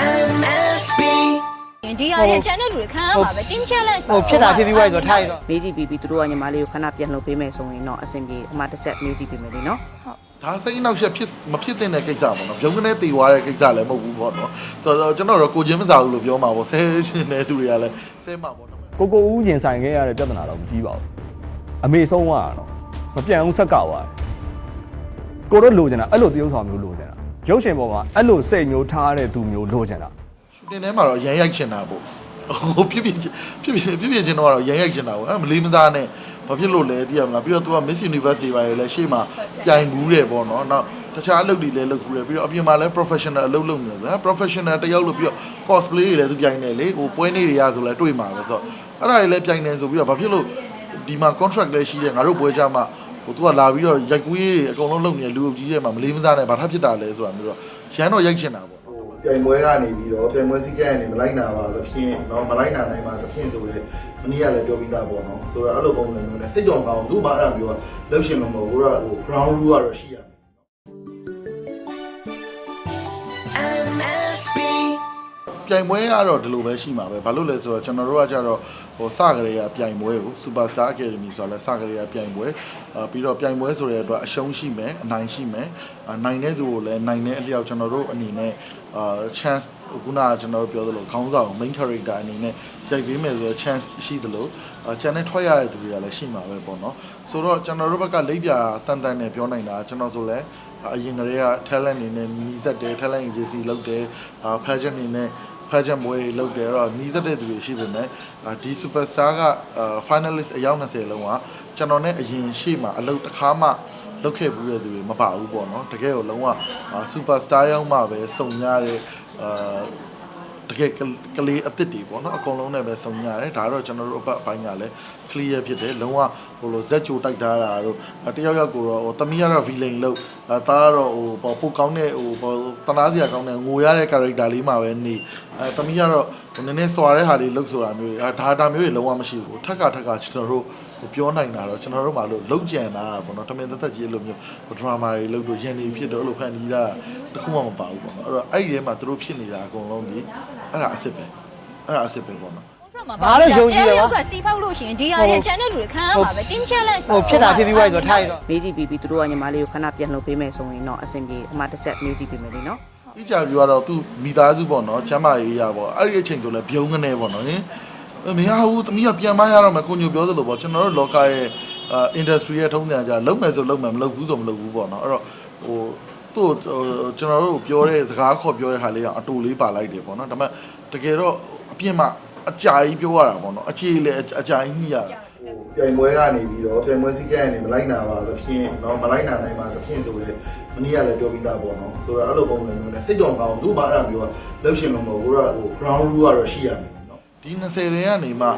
MSB ဒီဟာရဲ့ channel တွေခံရမှာပဲ team challenge ဟိုဖြစ်တာဖြစ်ပြီးွားဆိုထားရတော့မေးကြည့်ပြီးပြီးသူတို့ကညီမလေးကိုခဏပြန်လှုပ်ပေးမယ်ဆိုရင်တော့အဆင်ပြေအမှတစ်ချက်မေးကြည့်ပေးမယ်လေနော်ဒါစိတ်အနှောက်အယှက်ဖြစ်မဖြစ်တဲ့ကိစ္စပေါ့နော်ပြုံးကနေတည်သွားတဲ့ကိစ္စလည်းမဟုတ်ဘူးပေါ့နော်ဆိုတော့ကျွန်တော်တို့ကိုချင်းမစားဘူးလို့ပြောမှာပေါ့ဆဲရှင်တဲ့သူတွေကလည်းဆဲမှာပေါ့နော်ကိုကိုဦးရင်ဆိုင်ခဲ့ရတဲ့ပြဿနာတော့မကြီးပါဘူးအမေဆုံးသွားတာတော့မပြန်ဘူးဆက်ကသွားတယ်ကိုတို့လိုချင်တာအဲ့လိုတရုပ်ဆောင်မျိုးလိုချင်တာ ရုပ်ရှင်ပေါ်မှာအဲ့လိုစိတ်မျိုးထားတဲ့သူမျိုးလိုချင်တာရှူတင်ထဲမှာတော့ရန်ရိုက်ချင်တာပေါ့ဟိုပြပြပြပြပြပြချင်တော့ရန်ရိုက်ချင်တာပေါ့အဲမလေးမစားနဲ့ဘာဖြစ်လို့လဲသိရမလားပြီးတော့ तू က Miss Universe တွေပါလေလဲရှေ့မှာပြိုင်ဘူးတယ်ပေါ့နော်နောက်တခြားအလုပ်တွေလည်းလုပ်ဘူးတယ်ပြီးတော့အပြင်မှာလည်း professional အလုပ်လုပ်နေတယ်ဆိုတော့ professional တယောက်လို့ပြီးတော့ cosplay တွေလည်းသူပြိုင်နေလေဟိုပွဲနေတွေရဆိုလဲတွေ့မှာပဲဆိုတော့အဲ့ဒါတွေလည်းပြိုင်နေဆိုပြီးတော့ဘာဖြစ်လို့ဒီမှာ contract လည်းရှိတယ်ငါတို့ပွဲကြမှာ ဟို तू ကလာပြီးတော့ရိုက်ကူးရေးတွေအကုန်လုံးလုပ်နေတဲ့လူအုပ်ကြီးတွေမှာမလေးမစားနဲ့ဘာထပ်ဖြစ်တာလဲဆိုတာမျိုးတော့ရန်တော့ရိုက်ချင်တာပေါ့ပြိုင်ပွဲကနေပြီးတော့ပြိုင်ပွဲစည်းကမ်းကနေမလိုက်နာပါလို့ဖြစ်ရင်တော့မလိုက်နာနိုင်ပါလို့ဖြစ်ဆိုရဲမနေ့ကလည်းပြောပြီးသားပေါ့နော်ဆိုတော့အဲ့လိုပုံစံမျိုးနဲ့စိတ်တော်ကောင်းသူ့ဘာအဲ့ဒါပြောလှုပ်ရှင်လို့မဟုတ်ဘူးတော့ဟို ground rule ကတော့ရှိရမယ် ပြိုင်ပွဲကတော့ဒီလိုပဲရှိမှာပဲဘာလို့လဲဆိုတော့ကျွန်တော်တို့ကကြတော့ဟိုစကရေကပြိုင်ပွဲကို Superstar Academy ဆိုတာလဲစကရေကပြိုင်ပွဲအာပြီးတော့ပြိုင်ပွဲဆိုတဲ့အတွက်အရှုံးရှိမယ်အနိုင်ရှိမယ်အနိုင်တဲ့သူကိုလည်းနိုင်တဲ့အလျောက်ကျွန်တော်တို့အနေနဲ့အာ chance ခုနကကျွန်တော်တို့ပြောသလိုခေါင်းဆောင် main character အနေနဲ့ရိုက်ပေးမယ်ဆိုတော့ chance ရှိသလိုအာ channel ထွက်ရတဲ့သူတွေကလည်းရှိမှာပဲပေါ့နော်ဆိုတော့ကျွန်တော်တို့ဘက်ကလိပ်ပြတန်တန်နဲ့ပြောနိုင်တာကျွန်တော်ဆိုလဲအရင်ကတည်းက talent အနေနဲ့နီးစက်တယ် talent agency လုပ်တယ်အာ pageant အနေနဲ့ ဖက်ချက်မွေးလုပ်တယ်တော့နီးစပ်တဲ့သူတွေရှိပေမဲ့အာဒီ superstar ကအာ finalist အယောက်20လုံးကကျွန်တော်နဲ့အရင်ရှေ့မှာအလုပ်တစ်ခါမှလုပ်ခဲ့ဘူးတဲ့သူတွေမပါဘူးပေါ့နော်တကယ်ကိုလုံးဝအာ superstar ရောက်မှပဲစုံရတဲ့အာ တကယ်ကလေးအစ်စ်တွေပေါ့နော်အကုန်လုံးနဲ့ပဲစုံရတယ်ဒါတော့ကျွန်တော်တို့အပတ်အပိုင်းကလည်း clear ဖြစ်တယ်လုံးဝဟိုလိုဇက်ချိုတိုက်ထားတာတို့တယောက်ယောက်ကိုတော့ဟိုတမီးကတော့ villain လို့အဲသားကတော့ဟိုပေါ့ပိုကောင်းတဲ့ဟိုပေါ့တနာစရာကောင်းတဲ့ငိုရတဲ့ character လေးမှာပဲနေအဲတမီးကတော့ဟိုနည်းနည်းစွာတဲ့ဟာလေးလုပ်ဆိုတာမျိုးတွေအဲဒါဒါမျိုးတွေလုံးဝမရှိဘူးထက်ကထက်ကကျွန်တော်တို့ဟိုပြောနိုင်တာတော့ကျွန်တော်တို့မှလို့လုံးကြံတာပေါ့နော်တမင်သက်သက်ကြီးလိုမျိုးဟို drama တွေလုပ်လို့ရန်နေဖြစ်တော့အဲ့လိုဖန်တီးတာတခုမှမပါဘူးပေါ့နော်အဲ့တော့အဲ့ဒီထဲမှာသူတို့ဖြစ်နေတာအကုန်လုံးဒီ အဲ့ဒါအစ်စ်ပဲအဲ့ဒါအစ်စ်ပဲပေါ့နော် contract မှာငါလည်းယုံကြည်တယ်ပါကစီဖောက်လို့ရှိရင်ဒီဟာရဲ့ channel တွေခံရမှာပဲ team challenge ဟိုဖြစ်တာဖြစ်ပြီးွားဆိုထားရတော့မေးကြည့်ပြီးပြီးသူတို့ကညီမလေးကိုခဏပြန်လှုပ်ပေးမယ်ဆိုရင်တော့အဆင်ပြေအမှတစ်ချက်မေးကြည့်ပေးမယ်လေနော် အကြပြကတော့သူမိသားစုပေါ့နော်ကျမ်းမာရေးရပေါ့အဲ့ဒီအချိန်ဆိုလဲဘုံငနေပေါ့နော်ဟင်မရဘူးသမီးကပြန်မရတော့မယ်ကိုညိုပြောသလိုပေါ့ကျွန်တော်တို့လောကရဲ့အာ industry ရဲ့ထုံးစံကြလုံးမယ်ဆိုလုံးမယ်မလုပ်ဘူးဆိုမလုပ်ဘူးပေါ့နော်အဲ့တော့ဟို သူ့ကျွန်တော်တို့ပြောတဲ့စကားခေါ်ပြောတဲ့ဟာလေးကအတူလေးပါလိုက်တယ်ပေါ့နော်ဒါပေမဲ့တကယ်တော့အပြစ်မှအကြာကြီးပြောရတာပေါ့နော်အခြေလေအကြာကြီးညှိရတာပြိုင်ပွဲကနေပြီးတော့ပြိုင်ပွဲစည်းကမ်းကနေမလိုက်နာပါလို့ဖြစ်ရင်တော့မလိုက်နာနိုင်ပါလို့ဖြစ်ဆိုရဲမနေ့ကလည်းပြောပြီးသားပေါ့နော်ဆိုတော့အဲ့လိုပုံစံမျိုးနဲ့စိတ်တော်ကောင်းသူ့ဘာအဲ့ဒါပြောလှုပ်ရှင်လို့မဟုတ်ဘူးတော့ဟို ground rule ကတော့ရှိရမယ်နော်ဒီ20တွေကနေမှ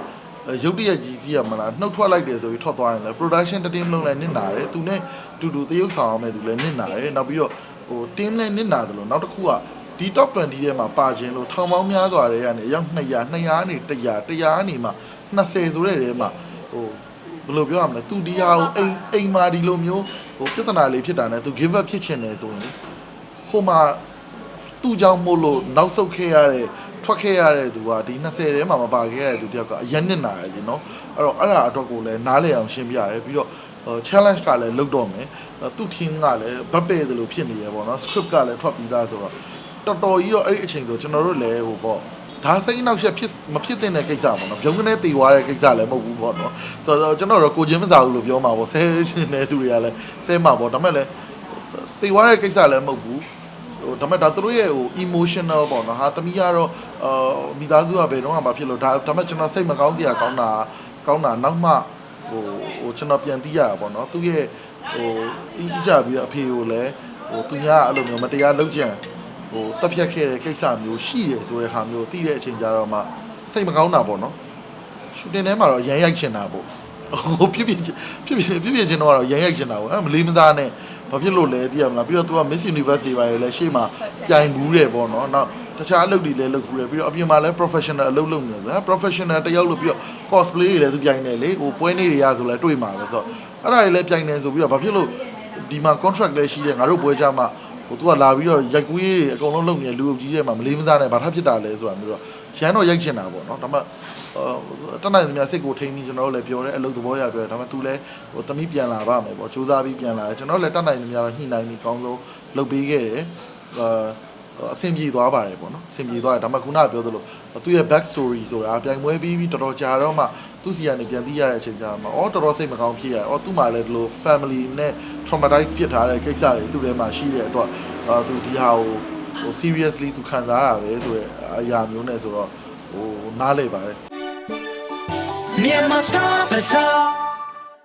ရုပ်တရက်ကြီးတည်ရမလားနှုတ်ထွက်လိုက်တယ်ဆိုပြီးထွက်သွားရင်လည်း production team လုံးလည်းနစ်နာတယ်သူနဲ့တူတူတရုပ်ဆောင်အောင်မဲ့သူလည်းနစ်နာတယ်နောက်ပြီးတော့ဟို team လည်းနစ်နာတယ်လို့နောက်တစ်ခုကဒီ top 20ထဲမှာပါခြင်းလို့ထောင်ပေါင်းများစွာတွေကနေအယောက်200 200နေ100 100နေမှ20ဆိုတဲ့ထဲမှာဟိုဘယ်လိုပြောရမလဲသူဒီဟာကိုအိမ်အိမ်မာဒီလိုမျိုးဟိုပြဿနာလေးဖြစ်တာနဲ့သူ give up ဖြစ်ချင်တယ်ဆိုရင်ဟိုမှာသူ့ကြောင့်မို့လို့နောက်ဆုတ်ခဲ့ရတဲ့ ထွက်ခဲ့ရတဲ့သူကဒီ20ထဲမှာမပါခဲ့ရတဲ့သူတယောက်ကအရင်နစ်နာရလေနော်အဲ့တော့အဲ့ဒါအတွက်ကိုလည်းနားလည်အောင်ရှင်းပြရတယ်ပြီးတော့ challenge ကလည်းလုပ်တော့မယ်သူ့ team ကလည်းဗတ်ပဲ့တယ်လို့ဖြစ်နေရပေါ့နော် script ကလည်းထွက်ပြီးသားဆိုတော့တော်တော်ကြီးတော့အဲ့ဒီအချိန်ဆိုကျွန်တော်တို့လည်းဟိုပေါ့ဒါစိတ်အနှောက်အယှက်ဖြစ်မဖြစ်တဲ့ကိစ္စပေါ့နော်ပြုံးကနေတည်သွားတဲ့ကိစ္စလည်းမဟုတ်ဘူးပေါ့နော်ဆိုတော့ကျွန်တော်တို့ကိုချင်းမစားဘူးလို့ပြောမှာပေါ့ဆဲရှင်တဲ့သူတွေကလည်းဆဲမှာပေါ့ဒါပေမဲ့လည်းတည်သွားတဲ့ကိစ္စလည်းမဟုတ်ဘူးဟို ဒါပေမဲ့ဒါသူတို့ရဲ့ဟို emotional ပေါ့နော်ဟာတမီးကတော့အာမိသားစုကဘယ်တော့မှမဖြစ်လို့ဒါဒါပေမဲ့ကျွန်တော်စိတ်မကောင်းစရာကောင်းတာကောင်းတာနောက်မှဟိုဟိုကျွန်တော်ပြန်သိရတာပေါ့နော်သူရဲ့ဟိုအီးကြပြီးအဖေကိုလည်းဟိုသူများအဲ့လိုမျိုးမတရားလုပ်ကြံဟိုတက်ဖြတ်ခဲ့တဲ့ကိစ္စမျိုးရှိတယ်ဆိုတဲ့ဟာမျိုးသိတဲ့အချိန်ကြတော့မှစိတ်မကောင်းတာပေါ့နော်ရှူတင်ထဲမှာတော့ရန်ရိုက်ချင်တာပေါ့ဟိုပြပြပြပြပြပြချင်တော့ရန်ရိုက်ချင်တာပေါ့အဲမလေးမစားနဲ့ ဘာဖြစ်လို့လဲသိရမလားပြီးတော့ तू က Miss Universe တွေပါလေလဲရှေ့မှာပြိုင်ဘူးတယ်ပေါ့နော်နောက်တခြားအလုပ်တွေလည်းလုပ်ဘူးတယ်ပြီးတော့အပြင်မှာလည်း professional အလုပ်လုပ်နေတယ်ဆိုတော့ professional တယောက်လို့ပြီးတော့ cosplay တွေလည်းသူပြိုင်နေလေဟိုပွဲနေတွေရဆိုလဲတွေ့မှာပဲဆိုတော့အဲ့ဒါတွေလည်းပြိုင်နေဆိုပြီးတော့ဘာဖြစ်လို့ဒီမှာ contract လည်းရှိတယ်ငါတို့ပွဲကြမှာဟဟိုသူကလာပြီးတော့ရိုက်ကူးရေးတွေအကုန်လုံးလုပ်နေတဲ့လူအုပ်ကြီးတွေမှာမလေးမစားနဲ့ဘာထဖြစ်တာလဲဆိုတာမျိုးတော့ရန်တော့ရိုက်ချင်တာပေါ့နော်ဒါပေမဲ့အာတ နိုင်သမျှစိတ်ကိုထိန်းပြီးကျွန်တော်တို့လည်းပြောတယ်အလုပ်သဘောရပြောတယ်ဒါပေမဲ့ तू လည်းဟိုသမီးပြန်လာပါမယ်ပေါ့စူးစမ်းပြီးပြန်လာတယ်ကျွန်တော်လည်းတတ်နိုင်သမျှတော့ညှိနှိုင်းပြီးအကောင်းဆုံးလုပ်ပေးခဲ့တယ်အာအဆင်ပြေသွားပါတယ်ပေါ့နော်အဆင်ပြေသွားတယ်ဒါပေမဲ့ခုနကပြောသလိုသူ့ရဲ့ back story ဆိုတာပြိုင်ပွဲပြီးပြီးတော်တော်ကြာတော့မှသူ့စီကနေပြန်သိရတဲ့အချိန်ကြာမှာအော်တော်တော်စိတ်မကောင်းဖြစ်ရတယ်အော်သူ့မှာလည်းဒီလို family နဲ့ traumatize ဖြစ်ထားတဲ့ကိစ္စတွေသူ့ထဲမှာရှိတဲ့အတွက်အာသူဒီဟာကိုဟို seriously သူခံစားရတာပဲဆိုတော့အရာမျိုးနဲ့ဆိုတော့ဟိုနားလေပါတယ် Myanmar stop us all.